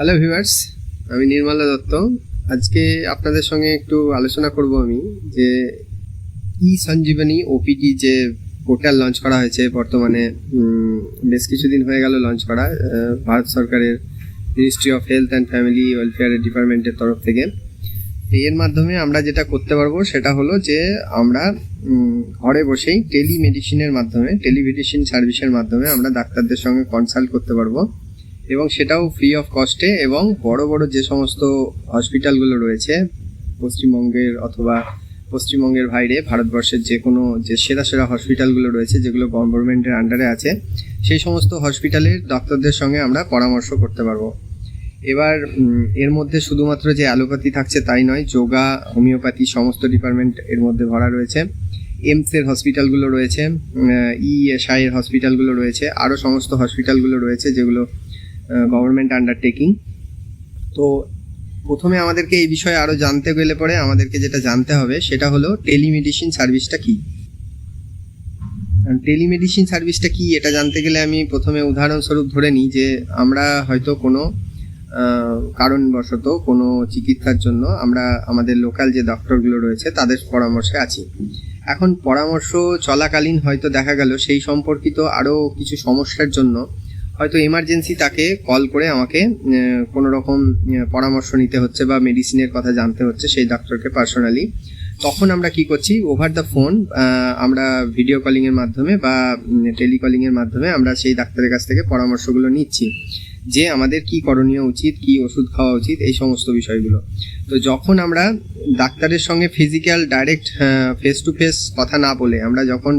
Hello viewers আমি নির্মলা দত্ত। আজকে আপনাদের সঙ্গে একটু আলোচনা করব আমি যে ই সঞ্জীবনী ওপিডি যে পোর্টাল লঞ্চ করা হয়েছে বর্তমানে বেশ কিছুদিন হয়ে গেল লঞ্চ করা ভারত সরকারের ministry of health and family welfare ডিপার্টমেন্টের তরফ থেকে। এর মাধ্যমে আমরা যেটা করতে পারব সেটা হলো যে আমরা ঘরে বসেই টেলিমেডিসিনের মাধ্যমে, টেলিমেডিসিন সার্ভিসের মাধ্যমে আমরা ডাক্তারদের সঙ্গে কনসাল্ট করতে পারব। এবং সেটাও ফ্রি অফ কস্টে এবং বড় বড় যে সমস্ত হসপিটালগুলো রয়েছে, পশ্চিমবঙ্গের অথবা পশ্চিমবঙ্গের বাইরে, ভারতবর্ষের যে কোনো যে সেরা সেরা হসপিটালগুলো রয়েছে, যেগুলো গভর্নমেন্টের আন্ডারে আছে, সেই সমস্ত হসপিটালের ডক্টরদের সঙ্গে আমরা পরামর্শ করতে পারব। এবার এর মধ্যে শুধুমাত্র যে অ্যালোপ্যাথি থাকছে তাই নয়, যোগা, হোমিওপ্যাথি সমস্ত ডিপার্টমেন্ট এর মধ্যে ভরা রয়েছে। এমসের হসপিটালগুলো রয়েছে ইএসআই এর হসপিটালগুলো রয়েছে আরও সমস্ত হসপিটালগুলো রয়েছে যেগুলো গভর্নমেন্ট আন্ডারটেকিং তো প্রথমে আমাদেরকে এই বিষয়ে আরও জানতে গেলে পরে আমাদেরকে যেটা জানতে হবে, সেটা হলো টেলিমেডিসিন সার্ভিসটা কি? টেলিমেডিসিন সার্ভিসটা কি, এটা জানতে গেলে আমি প্রথমে উদাহরণস্বরূপ ধরে নিই যে আমরা হয়তো কোনো কারণবশত কোনো চিকিৎসার জন্য আমরা আমাদের লোকাল যে ডক্টরগুলো রয়েছে, তাদের পরামর্শে আছি। এখন পরামর্শ চলাকালীন হয়তো দেখা গেল, সেই সম্পর্কিত আরও কিছু সমস্যার জন্য হয়তো এমার্জেন্সি তাকে কল করে আমাকে কোনো রকম পরামর্শ নিতে হচ্ছে বা মেডিসিনের কথা জানতে হচ্ছে সেই ডাক্তারকে পার্সোনালি তখন আমরা কি করছি ওভার দ্য ফোন আমরা ভিডিও কলিংয়ের মাধ্যমে বা টেলিকলিংয়ের মাধ্যমে আমরা সেই ডাক্তারের কাছ থেকে পরামর্শগুলো নিচ্ছি। যে আমাদের কি করণীয় উচিত, কি ওষুধ খাওয়া উচিত, এই সমস্ত বিষয়গুলো। তো যখন আমরা ডাক্তারের সঙ্গে physical direct face to face কথা না বলে, আমরা যখন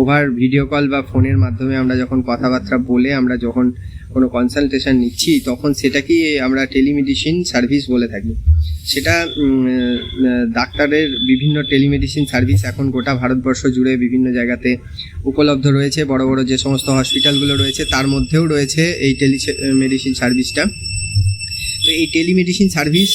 ওভার ভিডিও কল বা ফোনের মাধ্যমে আমরা যখন কথাবার্তা বলে আমরা যখন কোনো কনসালটেশন নিচ্ছি, তখন সেটাকেই আমরা টেলিমেডিসিন সার্ভিস বলে থাকি। সেটা ডাক্তারের বিভিন্ন টেলিমেডিসিন সার্ভিস এখন গোটা ভারতবর্ষ জুড়ে বিভিন্ন জায়গাতে উপলব্ধ রয়েছে। বড় বড় যে সমস্ত হসপিটালগুলো রয়েছে, তার মধ্যেও রয়েছে এই টেলি মেডিসিন সার্ভিসটা তো এই টেলিমেডিসিন সার্ভিস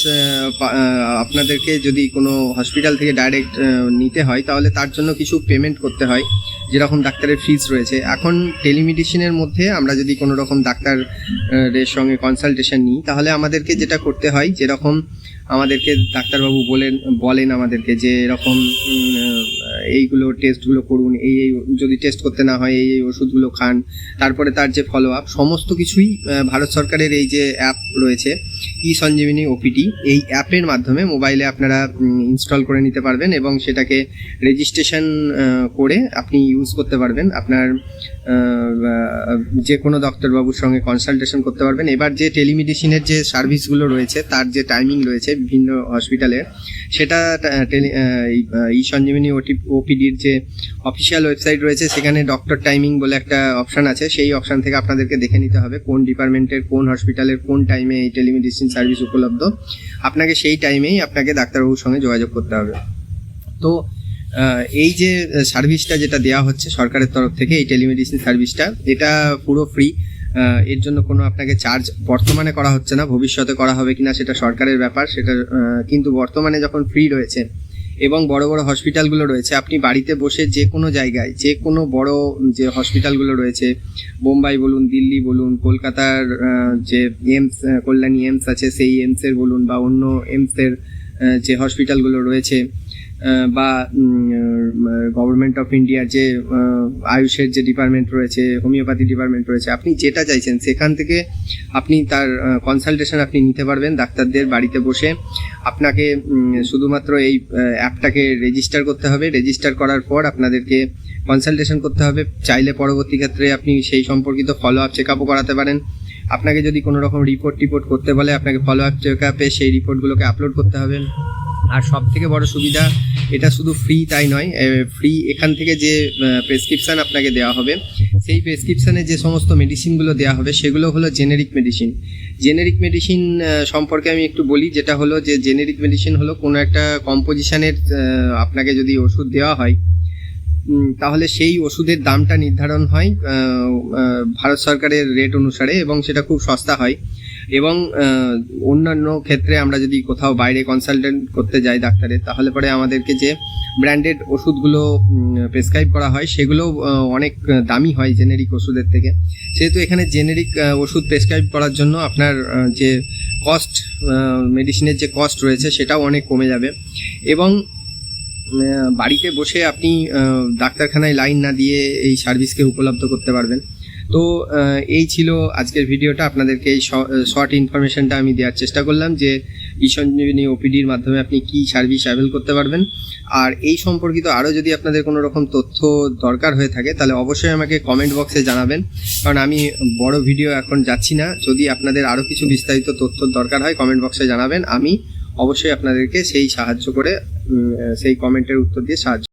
আপনাদেরকে যদি কোনো হসপিটাল থেকে ডাইরেক্ট নিতে হয়, তাহলে তার জন্য কিছু পেমেন্ট করতে হয়। যেরকম ডাক্তারের ফিজ রয়েছে। এখন টেলিমেডিসিনের মধ্যে আমরা যদি কোনো রকম ডাক্তারের সঙ্গে কনসালটেশন নিই, তাহলে আমাদেরকে যেটা করতে হয়, যেরকম আমাদেরকে ডাক্তারবাবু বলেন বলেন আমাদেরকে যে এরকম এইগুলো টেস্টগুলো করুন, এই এই যদি টেস্ট করতে না হয়, এই এই ওষুধগুলো খান। তারপরে তার যে ফলো আপ সমস্ত কিছুই ভারত সরকারের এই যে অ্যাপ রয়েছে ই সঞ্জীবিনী ওপিডি এই অ্যাপের মাধ্যমে মোবাইলে আপনারা ইনস্টল করে নিতে পারবেন এবং সেটাকে রেজিস্ট্রেশন করে আপনি ইউজ করতে পারবেন। আপনার যে কোনো ডক্টরবাবুর সঙ্গে কনসালটেশন করতে পারবেন। এবার যে টেলিমেডিসিনের যে সার্ভিসগুলো রয়েছে, তার যে টাইমিং রয়েছে বিভিন্ন হসপিটালের সেটা ই সঞ্জীবিনী ওটি, ওপিডির যে অফিসিয়াল ওয়েবসাইট রয়েছে, সেখানে ডক্টর টাইমিং বলে একটা অপশান আছে। সেই অপশান থেকে আপনাদেরকে দেখে নিতে হবে কোন ডিপার্টমেন্টের কোন হসপিটালের কোন টাইমে এই টেলিমেডিসিন সার্ভিস উপলব্ধ। আপনাকে সেই টাইমেই আপনাকে ডাক্তারবাবুর সঙ্গে যোগাযোগ করতে হবে। তো এই যে সার্ভিসটা যেটা দেওয়া হচ্ছে সরকারের তরফ থেকে, এই টেলিমেডিসিন সার্ভিসটা এটা পুরো ফ্রি এর জন্য কোনো আপনাকে চার্জ বর্তমানে করা হচ্ছে না, ভবিষ্যতে করা হবে কিনা সেটা সরকারের ব্যাপার, সেটা কিন্তু বর্তমানে যখন ফ্রি রয়েছে এবং বড় বড় হসপিটালগুলো রয়েছে, আপনি বাড়িতে বসে যে কোনো জায়গায়, যে কোনো বড় যে হসপিটালগুলো রয়েছে, বোম্বাই বলুন, দিল্লি বলুন, কলকাতার যে এমস, কল্যাণী এমস আছে, সেই এমসের বলুন বা অন্য এমসের যে হসপিটালগুলো রয়েছে বা গভর্নমেন্ট অফ ইন্ডিয়ার যে আয়ুষের যে ডিপার্টমেন্ট রয়েছে হোমিওপ্যাথি ডিপার্টমেন্ট রয়েছে, আপনি যেটা চাইছেন সেখান থেকে আপনি তার কনসালটেশন আপনি নিতে পারবেন ডাক্তারদের বাড়িতে বসে। আপনাকে শুধুমাত্র এই অ্যাপটাকে রেজিস্টার করতে হবে। রেজিস্টার করার পর আপনাদেরকে কনসালটেশন করতে হবে। চাইলে পরবর্তী ক্ষেত্রে আপনি সেই সম্পর্কিত ফলো আপ চেক আপও করাতে পারেন। আপনাকে যদি কোনো রকম রিপোর্ট টিপোর্ট করতে বলে, আপনাকে ফলো আপ চেক আপে সেই রিপোর্টগুলোকে আপলোড করতে হবে। আর সব থেকে বড় সুবিধা, এটা শুধু ফ্রি তাই নয় ফ্রি এখান থেকে যে প্রেসক্রিপশান আপনাকে দেওয়া হবে, সেই প্রেসক্রিপশানে যে সমস্ত মেডিসিনগুলো দেওয়া হবে, সেগুলো হলো জেনেরিক মেডিসিন জেনেরিক মেডিসিন সম্পর্কে আমি একটু বলি, যেটা হলো যে জেনেরিক মেডিসিন হলো কোনো একটা কম্পোজিশানের আপনাকে যদি ওষুধ দেওয়া হয় তাহলে সেই ওষুধের দামটা নির্ধারণ হয় ভারত সরকারের রেট অনুসারে এবং সেটা খুব সস্তা হয়। এবং অন্যান্য ক্ষেত্রে আমরা যদি কোথাও বাইরে কনসালটেন্ট করতে যাই ডাক্তারের, তাহলে পরে আমাদেরকে যে ব্র্যান্ডেড ওষুধগুলো প্রেসক্রাইব করা হয় সেগুলো অনেক দামি হয় জেনেরিক ওষুধের থেকে। সেহেতু এখানে জেনেরিক ওষুধ প্রেসক্রাইব করার জন্য আপনার যে কস্ট মেডিসিনের যে কস্ট রয়েছে, সেটাও অনেক কমে যাবে। এবং বাড়িতে বসে আপনি ডাক্তারখানায় লাইন না দিয়ে এই সার্ভিসকে উপলব্ধ করতে পারবেন। তো এই ছিল আজকের ভিডিওটা। আপনাদেরকে এই শর্ট ইনফরমেশনটা আমি দেওয়ার চেষ্টা করলাম যে ইসঞ্জীবনী ওপিডির মাধ্যমে আপনি কি সার্ভিস অ্যাভেল করতে পারবেন। আর এই সম্পর্কিত আরও যদি আপনাদের কোনো রকম তথ্য দরকার হয়ে থাকে, তাহলে অবশ্যই আমাকে কমেন্ট বক্সে জানাবেন। কারণ আমি বড় ভিডিও এখন যাচ্ছি না। যদি আপনাদের আরও কিছু বিস্তারিত তথ্য দরকার হয় কমেন্ট বক্সে জানাবেন। আমি অবশ্যই আপনাদেরকে সেই সাহায্য করে সেই কমেন্টের উত্তর দিয়ে সাহায্য